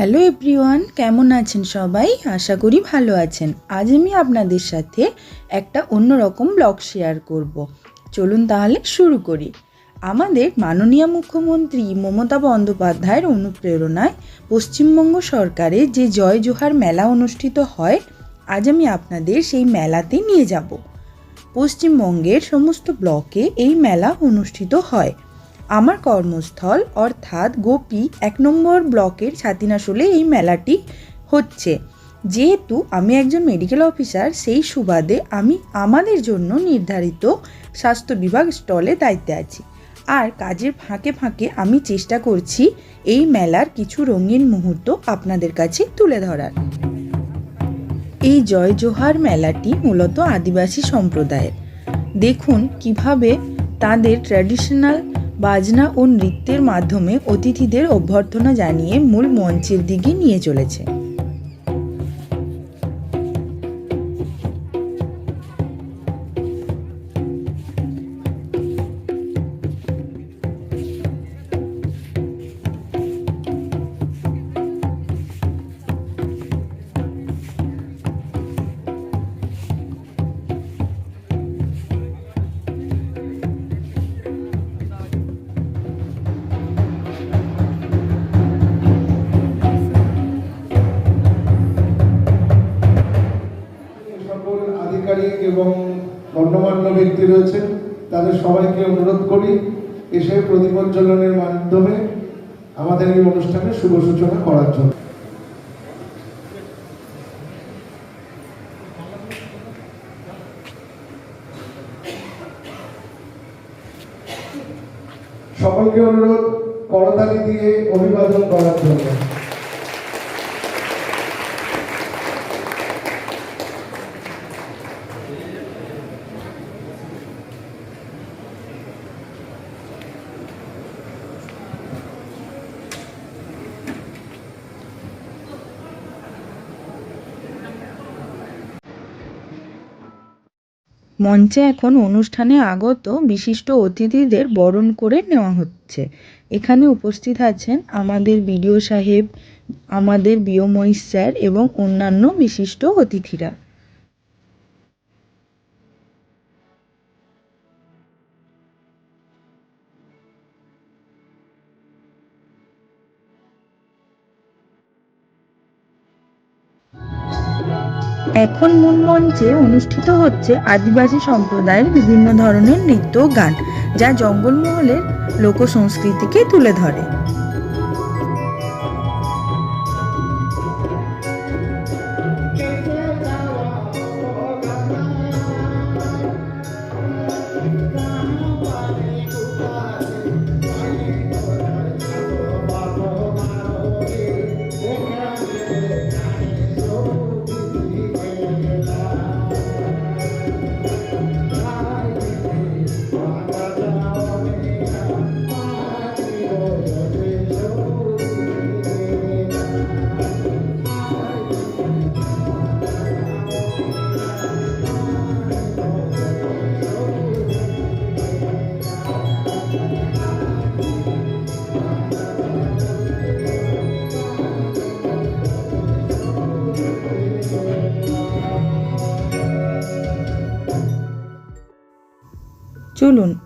Hello everyone কেমন আছেন সবাই? আশা করি ভালো আছেন। আজ আমি আপনাদের সাথে একটা অন্যরকম ব্লগ শেয়ার করব। চলুন তাহলে শুরু করি। আমাদের মাননীয় মুখ্যমন্ত্রী মমতা বন্দ্যোপাধ্যায়ের অনুপ্রেরণায় পশ্চিমবঙ্গ সরকারের যে জয় জোহার মেলা অনুষ্ঠিত হয়, আজ আমি আপনাদের সেই মেলাতে নিয়ে যাব। পশ্চিমবঙ্গের সমস্ত ব্লকে এই মেলা অনুষ্ঠিত হয়। আমার কর্মস্থল, অর্থাৎ গোপী, এক নম্বর ব্লকের ছাতিনাশলে এই মেলাটি হচ্ছে। যেহেতু আমি একজন মেডিকেল অফিসার সেই সুবাদে আমি আমাদের জন্য নির্ধারিত স্বাস্থ্য বিভাগ স্টলে দায়িত্বে আছি। আর কাজের ফাঁকে ফাঁকে আমি চেষ্টা করছি এই মেলার কিছু রঙিন মুহূর্ত আপনাদের কাছে তুলে ধরার। এই জয় জোহার মেলাটি মূলত আদিবাসী সম্প্রদায়ের। দেখুন কীভাবে তাদের ট্র্যাডিশনাল বাজনা ও নৃত্যের মাধ্যমে অতিথিদের অভ্যর্থনা জানিয়ে মূল মঞ্চের দিকে নিয়ে চলেছে। এবং গণ্যমান্য ব্যক্তি রয়েছেন, তাদের সবাইকে অনুরোধ করি এসে প্রদীপোজ্জ্বলনের মাধ্যমে আমাদের এই অনুষ্ঠানের শুভ সূচনা করার জন্য। সকলকে অনুরোধ করতালি দিয়ে অভিবাদন করার জন্য। মঞ্চে এখন অনুষ্ঠানে আগত বিশিষ্ট অতিথিদের বরণ করে নেওয়া হচ্ছে। এখানে উপস্থিত আছেন আমাদের বিডিও সাহেব, আমাদের বিয়ময়ী স্যার এবং অন্যান্য বিশিষ্ট অতিথিরা। এখন মূল মঞ্চে অনুষ্ঠিত হচ্ছে আদিবাসী সম্প্রদায়ের বিভিন্ন ধরনের নৃত্য গান, যা জঙ্গলমহলের লোক সংস্কৃতিকে তুলে ধরে। চলুন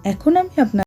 এখন আমি আপনার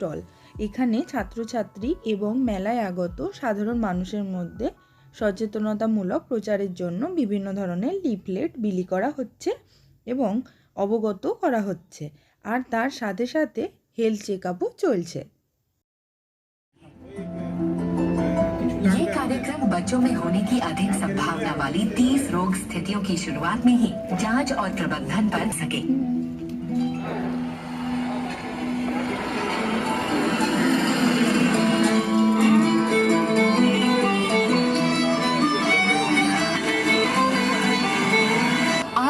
স্টল এখানে ছাত্রছাত্রী এবং মেলায় আগত সাধারণ মানুষের মধ্যে সচেতনতামূলক প্রচারের জন্য বিভিন্ন ধরনের লিফলেট বিলি করা হচ্ছে এবং অবগত করা হচ্ছে আর তার সাথে সাথে হেলথ চেক আপও চলছে ये कार्यक्रम बच्चों में होने की अधिक संभावना वाली 30 रोग स्थितियों की शुरुआत में ही जांच और प्रबंधन पर सके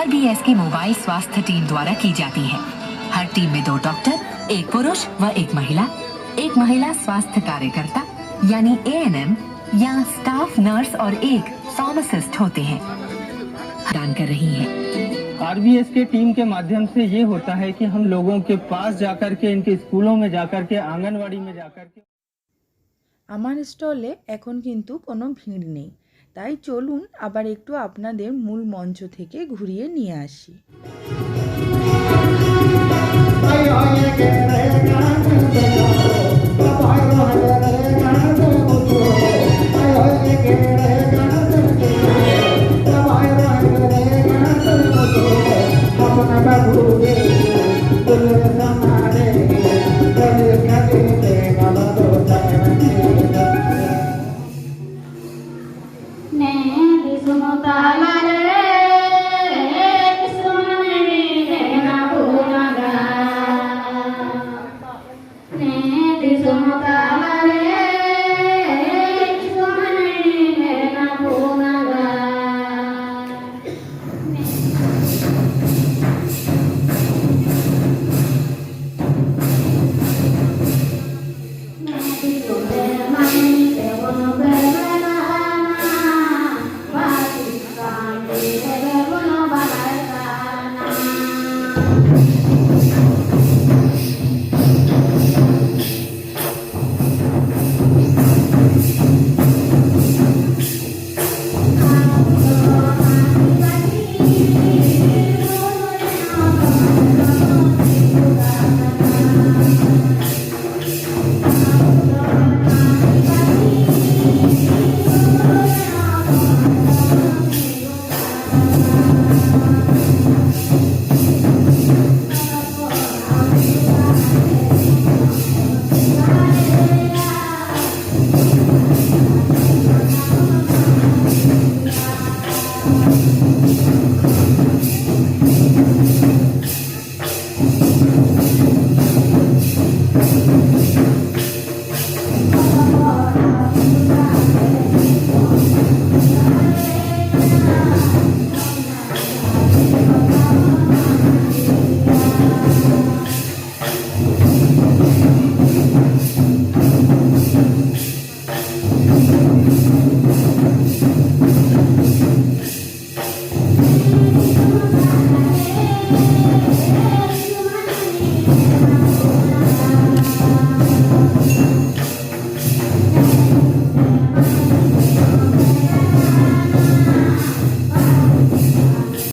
आरबीएस की मोबाइल स्वास्थ्य टीम द्वारा की जाती है हर टीम में दो डॉक्टर एक पुरुष व एक महिला एक महिला स्वास्थ्य कार्यकर्ता यानी एएनएम या स्टाफ नर्स और एक फार्मासिस्ट होते हैं दान कर रही हैं आरबीएस के टीम के माध्यम से ये होता है कि हम लोगों के पास जाकर के इनके स्कूलों में जाकर के आंगनवाड़ी में जाकर के আমার স্টলে এখন কিন্তু কোনো ভিড় নেই তাই চলুন আবার একটু আপনাদের মূল মঞ্চ থেকে ঘুরিয়ে নিয়ে আসি।